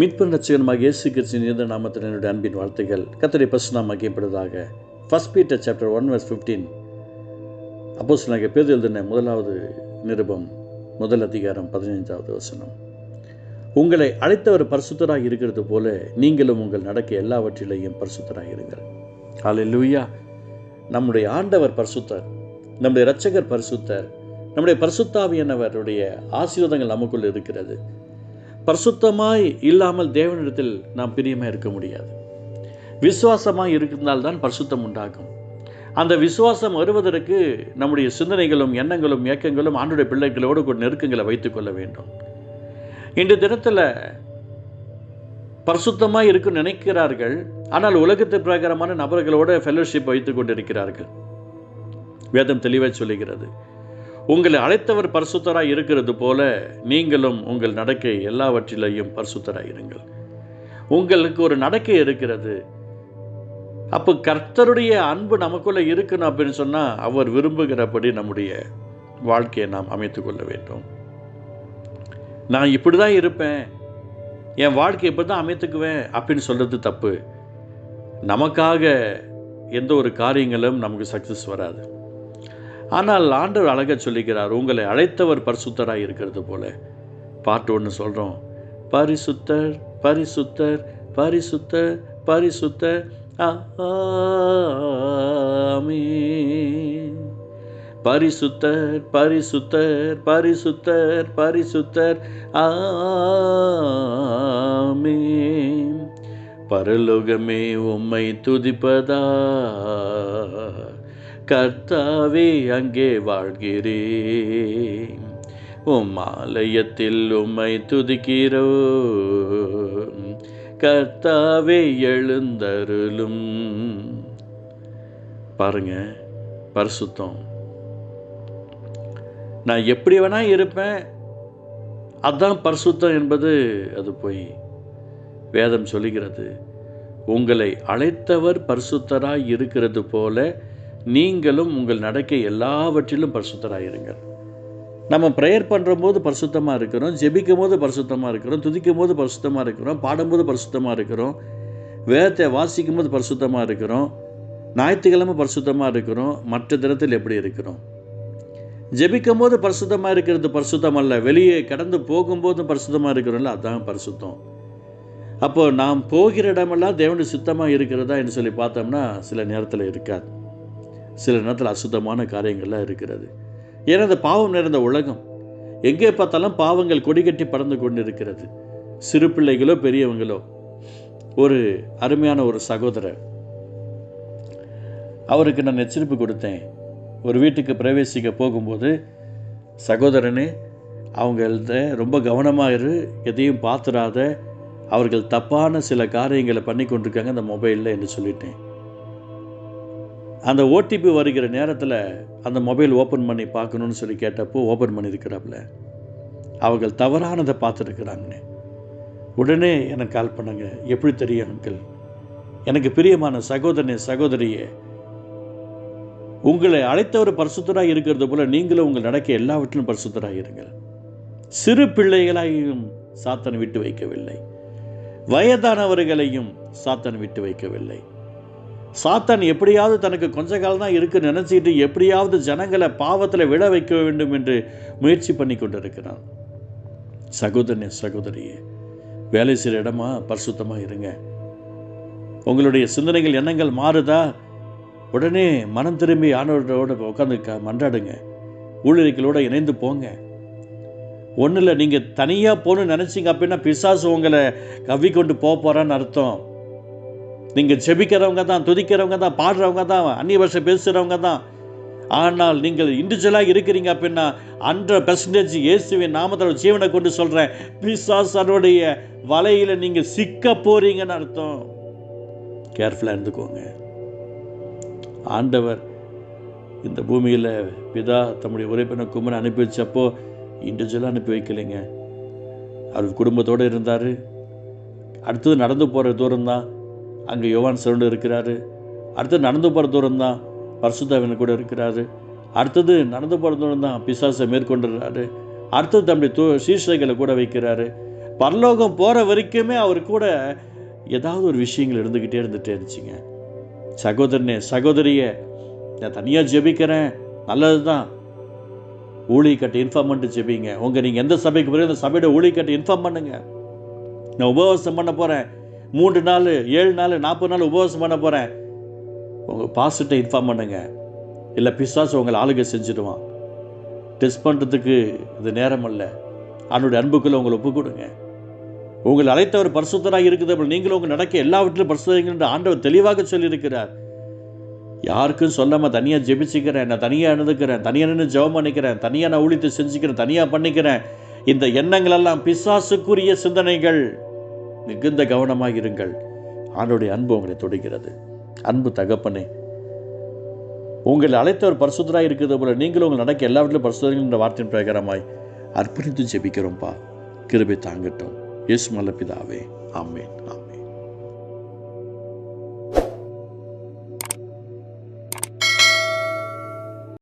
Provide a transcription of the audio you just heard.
மீட்பு ரட்சகனமாக இயேசு கிறிஸ்தின் இருந்த நாமத்தில் என்னுடைய அன்பின் வாழ்த்துகள். கத்தரை பசு மகிப்படுவதாக first Peter chapter one verse fifteen அப்போ சொன்னாங்க பேர் எழுதின முதலாவது நிருபம் முதல் அதிகாரம் பதினைந்தாவது வசனம். உங்களை அழைத்தவர் பரிசுத்தராக இருக்கிறது போல நீங்களும் உங்கள் நடக்க எல்லாவற்றிலையும் பரிசுத்தராக இருங்கள். லூயா நம்முடைய ஆண்டவர் பரிசுத்தர் நம்முடைய இரட்சகர் பரிசுத்தர் நம்முடைய பரிசுத்தாவியானவருடைய ஆசீர்வாதங்கள் நமக்குள் இருக்கிறது. பரிசுத்தமாய் இல்லாமல் தேவனிடத்தில் நாம் பிரியமாக இருக்க முடியாது. விசுவாசமாக இருந்தால்தான் பரிசுத்தம் உண்டாகும். அந்த விசுவாசம் வருவதற்கு நம்முடைய சிந்தனைகளும் எண்ணங்களும் இயக்கங்களும் ஆண்டுடைய பிள்ளைகளோடு கூட நெருக்கங்களை வைத்துக்கொள்ள வேண்டும். இன்று தினத்தில் பரிசுத்தமாக இருக்கும் நினைக்கிறார்கள். ஆனால் உலகத்து பிரகாரமான நபர்களோட ஃபெலோஷிப் வைத்து கொண்டிருக்கிறார்கள். வேதம் தெளிவாக சொல்லுகிறது. உங்களை அழைத்தவர் பரிசுத்தராய் இருக்கிறது போல நீங்களும் உங்கள் நடக்கை எல்லாவற்றிலையும் பரிசுத்தராய் இருங்கள். உங்களுக்கு ஒரு நடக்கை இருக்கிறது. அப்போ கர்த்தருடைய அன்பு நமக்குள்ளே இருக்கணும் அப்படின்னு சொன்னால் அவர் விரும்புகிறபடி நம்முடைய வாழ்க்கையை நாம் அமைத்து கொள்ள வேண்டும். நான் இப்படி தான் இருப்பேன். என் வாழ்க்கை இப்படி தான் அமைத்துக்குவேன் அப்படின்னு சொல்கிறது தப்பு. நமக்காக எந்த ஒரு காரியங்களும் நமக்கு சக்ஸஸ் வராது. ஆனால் ஆண்டவர் அழக சொல்லிக்கிறார் உங்களை அழைத்தவர் பரிசுத்தராக இருக்கிறது போல. பாட்டு ஒன்று சொல்கிறோம் பரிசுத்தர் பரிசுத்தர் பரிசுத்தர் பரிசுத்தர் ஆமென். பரிசுத்தர் பரிசுத்தர் பரிசுத்தர் பரிசுத்தர் ஆமே பரலோகமே உம்மை துதிப்பதா? கர்த்தாவே அங்கே வாழ்கிறேன். உம் ஆலயத்தில் உம்மை துதிக்கிறோ கர்த்தாவே எழுந்தருளும். பாருங்க பரிசுத்தம். நான் எப்படி வேணா இருப்பேன். அதான் பரிசுத்தம் என்பது அது போய் வேதம் சொல்லுகிறது. உங்களை அழைத்தவர் பரிசுத்தராய் இருக்கிறது போல நீங்களும் உங்கள் நடக்கை எல்லாவற்றிலும் பரிசுத்தராயிருங்கள் நம்ம ப்ரேயர் பண்ணுறம்போது பரிசுத்தமாக இருக்கிறோம் ஜெபிக்கும் போது பரிசுத்தமாக இருக்கிறோம் துதிக்கும் போது பரிசுத்தமாக இருக்கிறோம் பாடும்போது பரிசுத்தமாக இருக்கிறோம் வேதத்தை வாசிக்கும் போது பரிசுத்தமாக இருக்கிறோம் ஞாயிற்றுக்கிழமை பரிசுத்தமாக இருக்கிறோம் மற்ற தினத்தில் எப்படி இருக்கிறோம்? ஜெபிக்கும் போது பரிசுத்தமாக இருக்கிறது பரிசுத்தம் அல்ல வெளியே கடந்து போகும்போதும் பரிசுத்தமாக இருக்கிறோம்ல அதுதான் பரிசுத்தம். அப்போது நாம் போகிற இடமெல்லாம் தேவனுடைய சுத்தமாக இருக்கிறதா என்று சொல்லி பார்த்தோம்னா சில நேரத்தில் இருக்காது. சில நேரத்தில் அசுத்தமான காரியங்கள்லாம் இருக்கிறது. ஏன்னா அந்த பாவம் நிறைந்த உலகம் எங்கே பார்த்தாலும் பாவங்கள் கொடிகட்டி பறந்து கொண்டு இருக்கிறது சிறு பிள்ளைகளோ பெரியவங்களோ. ஒரு அருமையான ஒரு சகோதரர். அவருக்கு நான் எச்சரிப்பு கொடுத்தேன். ஒரு வீட்டுக்கு பிரவேசிக்க போகும்போது சகோதரனே அவங்கள்ட்ட ரொம்ப கவனமாக இரு எதையும் பார்த்துடாத அவர்கள் தப்பான சில காரியங்களை பண்ணி கொண்டிருக்காங்க அந்த மொபைலில் என்று சொல்லிட்டேன். அந்த ஓடிபி வருகிற நேரத்தில் அந்த மொபைல் ஓப்பன் பண்ணி பார்க்கணுன்னு சொல்லி கேட்டப்போ ஓப்பன் பண்ணியிருக்கிறாப்புல. அவர்கள் தவறானதை பார்த்துருக்குறாங்கண்ணே. உடனே எனக்கு கால் பண்ணுங்க. எப்படி தெரியும் அங்கிள் எனக்கு பிரியமான சகோதரனே சகோதரியே. உங்களை அழைத்தவர் பரிசுத்தராக இருக்கிறது போல நீங்களும் உங்கள் நடக்க எல்லாவற்றிலும் பரிசுத்தராக இருங்கள். சிறு பிள்ளைகளையும் சாத்தன் விட்டு வைக்கவில்லை. வயதானவர்களையும் சாத்தன் விட்டு வைக்கவில்லை. சாத்தான் எப்படியாவது தனக்கு கொஞ்ச காலம் தான் இருக்குன்னு நினச்சிட்டு எப்படியாவது ஜனங்களை பாவத்தில் விழ வைக்க வேண்டும் என்று முயற்சி பண்ணி கொண்டிருக்கிறான். சகோதரனே சகோதரியே வேலை செய்கிற இடமா? பரிசுத்தமாக இருங்க. உங்களுடைய சிந்தனைகள் எண்ணங்கள் மாறுதா? உடனே மனம் திரும்பி ஆண்டவரோட உட்காந்து க மன்றாடுங்க. ஊழியர்களோடு இணைந்து போங்க. ஒன்றும் இல்லை நீங்கள் தனியாக போகணும்னு நினச்சிங்க அப்படின்னா பிசாசு உங்களை கவ்வி கொண்டு போக போகிறான்னு அர்த்தம். நீங்கள் செபிக்கிறவங்க தான் துதிக்கிறவங்க தான் பாடுறவங்க தான் அந்நிய பாஷை பேசுகிறவங்க தான். ஆனால் நீங்கள் இண்டிவிஜுவலாக இருக்கிறீங்க அப்படின்னா ஹண்ட்ரட் பர்சன்டேஜ் இயேசுவின் நாமத்தோட ஜீவனை கொண்டு சொல்கிறேன் பிசாசனுடைய வலையில் நீங்கள் சிக்க போகிறீங்கன்னு அர்த்தம். கேர்ஃபுல்லாக இருந்துக்கோங்க. ஆண்டவர் இந்த பூமியில் பிதா தம்முடைய உரைப்பின குமரன் அனுப்பி வச்சப்போ இண்டிவிஜுவலாக அனுப்பி வைக்கலைங்க. அவர் குடும்பத்தோடு இருந்தார். அடுத்தது நடந்து போகிற தூரம் தான். அங்கே யோவான் சரண்டு இருக்கிறாரு. அடுத்தது நடந்து போகிற தூரம் தான் பரிசுத்தாவின் கூட இருக்கிறாரு. அடுத்தது நடந்து போகிற தூரம் தான் பிசாசை மேற்கொண்டுறாரு. அடுத்தது தம்முடைய தூ சீசைகளை கூட வைக்கிறாரு. பரலோகம் போகிற வரைக்குமே அவர் கூட ஏதாவது ஒரு விஷயங்கள் இருந்துக்கிட்டே இருந்துகிட்டே இருந்துச்சுங்க. சகோதரனே சகோதரியே நான் தனியாக ஜெபிக்கிறேன். நல்லது தான் ஊழியக்கட்டை இன்ஃபார்ம் பண்ணிட்டு ஜெபிங்க. உங்கள் நீங்கள் எந்த சபைக்கு போகிறீங்க அந்த சபையோட ஊழியக்கட்டை இன்ஃபார்ம் பண்ணுங்கள் நான் உபவாசம் பண்ண போகிறேன் மூன்று நாள் ஏழு நாள் நாற்பது நாள் உபவாசம் பண்ண போகிறேன் உங்கள் பாஸ்ட்டை இன்ஃபார்ம் பண்ணுங்க. இல்லை பிசாசு உங்களை ஆளுகை செஞ்சுடுவான். டெஸ்ட் பண்ணுறதுக்கு இது நேரம் அல்ல. அவனுடைய அன்புக்குள்ளே உங்களை ஒப்பு கொடுங்க. உங்களை அழைத்தவர் பரிசுத்தராக இருக்குது அப்படி நீங்களும் உங்கள் நடக்க எல்லாவற்றிலும் பரிசுத்தங்கள் என்று ஆண்டவர் தெளிவாக சொல்லியிருக்கிறார். யாருக்கும் சொல்லாமல் தனியாக ஜெபிச்சுக்கிறேன் நான் தனியாக எழுதுக்கிறேன் தனியாக நின்று ஜெபம் பண்ணிக்கிறேன் தனியாக நான் ஊழித்து செஞ்சுக்கிறேன் தனியாக பண்ணிக்கிறேன். இந்த எண்ணங்கள் எல்லாம் பிசாசுக்குரிய சிந்தனைகள். மிகுந்த கவனமாக இருங்கள். ஆண்டோடைய அன்பு உங்களை தொடுகிறது. அன்பு தகப்பனே உங்களை அழைத்தவர் பரிசுத்தராக இருக்கிறது போல நீங்களும் உங்கள் நடக்க எல்லாவற்றிலும் பரிசுத்தர்கள் என்ற வார்த்தையின் பிரகாரமாய் அர்ப்பணித்து ஜெபிக்கிறோம்ப்பா கிருபை தாங்கட்டும். இயேசு மலப்பிதாவே ஆமேன். ஆமேன்.